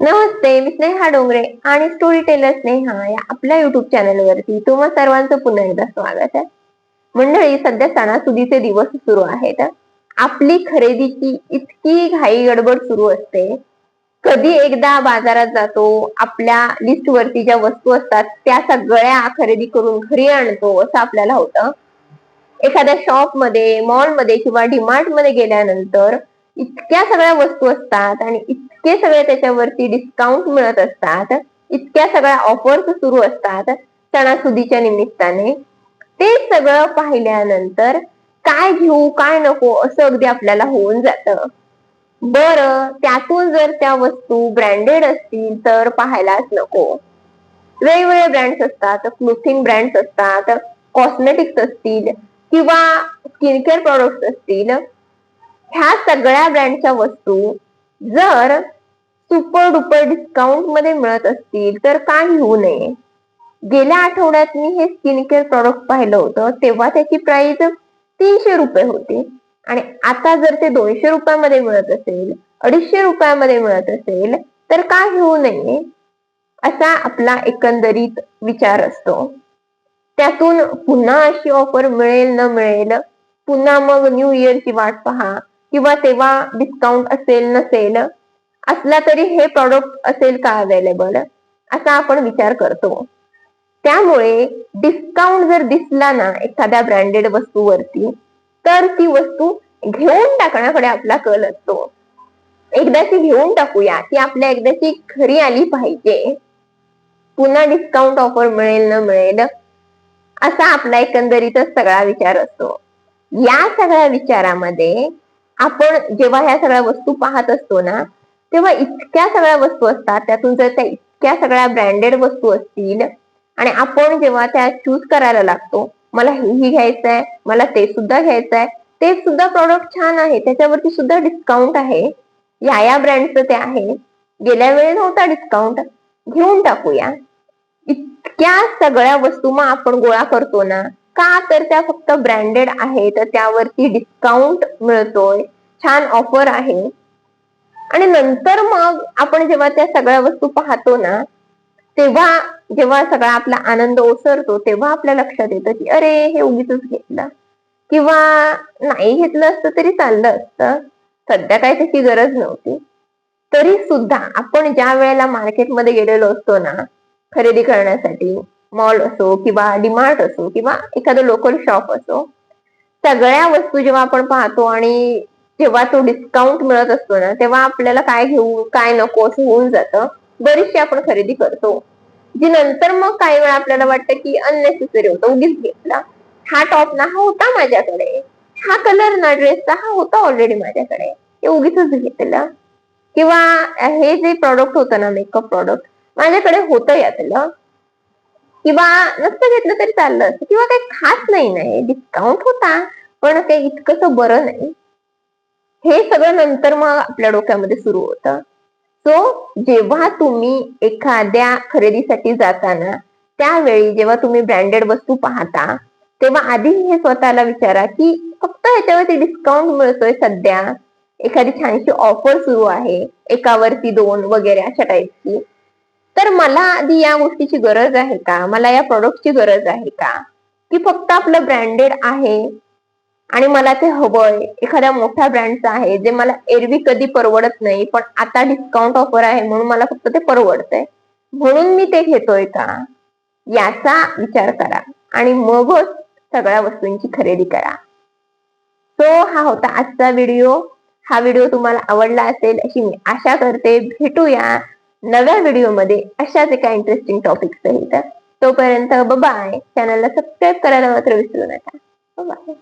नमस्ते मी स्नेहा डोंगरे आणि story teller Sneha या आपल्या युट्यूब चॅनलवरती तुम्हा सर्वांचं पुन्हा एकदा स्वागत आहे. मंडळी सध्या सणासुदीचे दिवस सुरू आहेत. आपली खरेदीची इतकी घाई गडबड सुरू असते. कधी एकदा बाजारात जातो आपल्या लिस्ट वरती ज्या वस्तू असतात त्या सगळ्या खरेदी करून घरी आणतो असं आपल्याला होतं. एखाद्या शॉपमध्ये मॉलमध्ये किंवा डीमार्टमध्ये गेल्यानंतर इतक्या सगळ्या वस्तू असतात आणि इतके सगळे त्याच्यावरती डिस्काउंट मिळत असतात इतक्या सगळ्या ऑफर्स सुरू असतात सणासुदीच्या निमित्ताने. ते सगळं पाहिल्यानंतर काय घेऊ काय नको असं अगदी आपल्याला होऊन जात. बर त्यातून जर त्या वस्तू ब्रँडेड असतील तर पाहायलाच नको. वेगवेगळे ब्रँड्स असतात क्लोथिंग ब्रँड्स असतात कॉस्मेटिक्स असतील किंवा स्किन केअर प्रॉडक्ट्स असतील ह्या सगळ्या ब्रँडच्या वस्तू जर सुपर डुपर डिस्काउंटमध्ये मिळत असतील तर का घेऊ नये. गेल्या आठवड्यात मी हे स्किन केअर प्रॉडक्ट पाहिलं होतं तेव्हा त्याची प्राइस तीनशे रुपये होती. आणि आता जर ते दोनशे रुपयामध्ये मिळत असेल अडीचशे रुपयामध्ये मिळत असेल तर का घेऊ नये असा आपला एकंदरीत विचार असतो. त्यातून पुन्हा अशी ऑफर मिळेल न मिळेल पुन्हा मग न्यू इयरची वाट पहा किंवा तेव्हा डिस्काउंट असेल नसेल असला तरी हे प्रॉडक्ट असेल का अवेलेबल असा आपण विचार करतो. त्यामुळे डिस्काउंट जर दिसला ना एखाद्या ब्रँडेड वस्तूवरती तर ती वस्तू घेऊन टाकण्याकडे आपला कल असतो. एकदाची घेऊन टाकूया ती आपल्या एकदाची खरी आली पाहिजे. पुन्हा डिस्काउंट ऑफर मिळेल न मिळेल असा आपला एकंदरीतच सगळा विचार असतो. या सगळ्या विचारामध्ये आपण जेव्हा ह्या सगळ्या वस्तू पाहत असतो ना तेव्हा इतक्या सगळ्या वस्तू असतात. त्यातून जर त्या इतक्या सगळ्या ब्रँडेड वस्तू असतील आणि आपण जेव्हा त्या चूज करायला लागतो मला हेही घ्यायचं आहे मला ते सुद्धा घ्यायचं आहे ते सुद्धा प्रॉडक्ट छान आहे. त्याच्यावरती सुद्धा डिस्काउंट आहे. या या ब्रँडचं ते आहे. गेल्या वेळी नव्हता डिस्काउंट घेऊन टाकूया. इतक्या सगळ्या वस्तू मग आपण गोळा करतो ना का तर त्या फक्त ब्रँडेड आहे तर त्यावरती डिस्काउंट मिळतोय. छान ऑफर आहे. आणि नंतर मग आपण जेव्हा त्या सगळ्या वस्तू पाहतो ना तेव्हा जेव्हा सगळा आपला आनंद ओसरतो तेव्हा आपल्या लक्षात येतं की अरे हे उगीच घेतलं. किंवा नाही घेतलं असतं तरी चाललं असतं. सध्या काय त्याची गरज नव्हती. तरी सुद्धा आपण ज्या वेळेला मार्केटमध्ये गेलेलो असतो ना खरेदी करण्यासाठी मॉल असो किंवा डिमार्ट असो किंवा एखादं लोकल शॉप असो सगळ्या वस्तू जेव्हा आपण पाहतो आणि जेव्हा तो डिस्काउंट मिळत असतो ना तेव्हा आपल्याला काय घेऊ काय नको असं होऊन जातं. बरीचशी आपण खरेदी करतो. जी नंतर मग काही वेळा आपल्याला वाटतं की अननेसेसरी होतं उगीच घेतला. हा टॉप ना हा होता माझ्याकडे. हा कलर ना ड्रेसचा हा होता ऑलरेडी माझ्याकडे. ते उगीच घेतलं. किंवा हे जे प्रॉडक्ट होतं ना मेकअप प्रॉडक्ट माझ्याकडे होतं यातलं. किंवा नसतं घेतलं तरी चाललं. असतं किंवा काही खास नाही नाही. डिस्काउंट होता पण ते इतकंच बरं नाही. हे सगळं नंतर मग आपल्या डोक्यामध्ये सुरू होतं. सो जेव्हा तुम्ही एखाद्या खरेदीसाठी जाताना त्यावेळी जेव्हा तुम्ही ब्रँडेड वस्तू पाहता तेव्हा आधी हे स्वतःला विचारा की फक्त ह्याच्यावरती डिस्काउंट मिळतोय सध्या. एखादी छानशी ऑफर सुरू आहे. एकावरती दोन वगैरे अशा टाईपची तर मला आधी या गोष्टीची गरज आहे का? मला या प्रॉडक्टची गरज आहे का? की फक्त आपलं ब्रँडेड आहे आणि मला ते हवंय. एखाद्या मोठ्या ब्रँडचं आहे जे मला एरवी कधी परवडत नाही पण आता डिस्काउंट ऑफर आहे म्हणून मला फक्त ते परवडतंय. म्हणून मी ते घेतोय का? याचा विचार करा आणि मगच सगळ्या वस्तूंची खरेदी करा. तो हा होता आजचा व्हिडिओ हा व्हिडिओ तुम्हाला आवडला असेल अशी मी आशा करते. भेटूया. नव्या व्हिडिओमध्ये अशाच एका इंटरेस्टिंग टॉपिक सहित. तोपर्यंत बाय चॅनलला सबस्क्राईब करायला मात्र विसरू नका. बाय